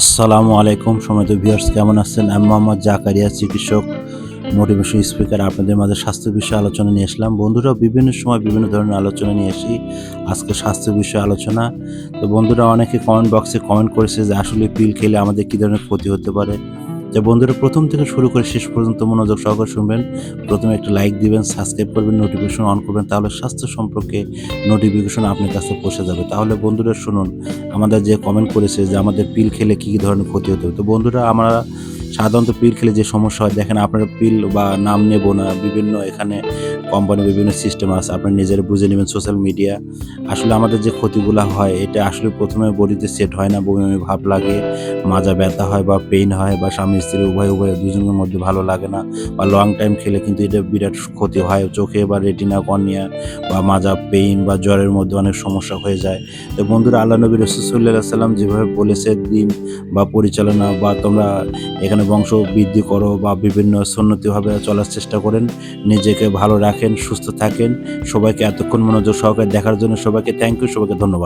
আসসালামু আলাইকুম সময়ত ভিউয়ার্স কেমন আছেন? আমি মোহাম্মদ জাকারিয়া, চিকিৎসক মোটিভেশন স্পিকার আপনাদের মাঝে স্বাস্থ্য বিষয়ে আলোচনা নিয়ে আসলাম। বন্ধুরা, বিভিন্ন সময় বিভিন্ন ধরনের আলোচনা নিয়ে আসি। আজকে স্বাস্থ্য বিষয়ে আলোচনা। তো বন্ধুরা, অনেকে কমেন্ট বক্সে কমেন্ট করেছে যে, আসলে পিল খেলে আমাদের কী ধরনের ক্ষতি হতে পারে? যে বন্ধুরা প্রথম থেকে শুরু করে শেষ পর্যন্ত মনোযোগ সহকারে শুনবেন। প্রথমে একটা লাইক দিবেন সাবস্ক্রাইব করবেন নোটিফিকেশন অন করবেন, তাহলে স্বাস্থ্য সম্পর্কে নোটিফিকেশন আপনার কাছে পৌঁছে যাবে। তাহলে বন্ধুরা শুনুন, আমাদের যে কমেন্ট করেছে যে আমাদের পিল খেলে কী কী ধরনের ক্ষতি হতে হবে তো বন্ধুরা, আমরা সাধারণত পিল খেলে যে সমস্যা হয়, দেখেন আপনারা পিল বা নাম নেব না, বিভিন্ন এখানে কোম্পানি বিভিন্ন সিস্টেম আছে, আপনি নিজেরা বুঝে নেবেন সোশ্যাল মিডিয়া আসলে আমাদের যে ক্ষতিগুলো হয়, এটা আসলে প্রথমে বডিতে সেট হয় না, বমি ভাব লাগে, মাজা ব্যথা হয় বা পেইন হয় বা স্বামী স্ত্রী উভয় উভয় দুজনের মধ্যে ভালো লাগে না বা লং টাইম খেলে কিন্তু এটা বিরাট ক্ষতি হয়, চোখে বা রেটিনা কর্নিয়া বা মাজা পেইন বা জ্বরের মধ্যে অনেক সমস্যা হয়ে যায়। তো বন্ধুরা, আল্লাহ নবী রসুল্লাহ সাল্লাম যেভাবে বলেছে দিন বা পরিচালনা বা তোমরা এখানে বংশ বৃদ্ধি করো বা বিভিন্ন সন্নতিভাবে চলার চেষ্টা করেন। নিজেকে ভালো রাখেন, সুস্থ থাকেন। সবাইকে এতক্ষণ মনোযোগ সহকারে দেখার জন্য সবাইকে থ্যাংক ইউ সবাইকে ধন্যবাদ।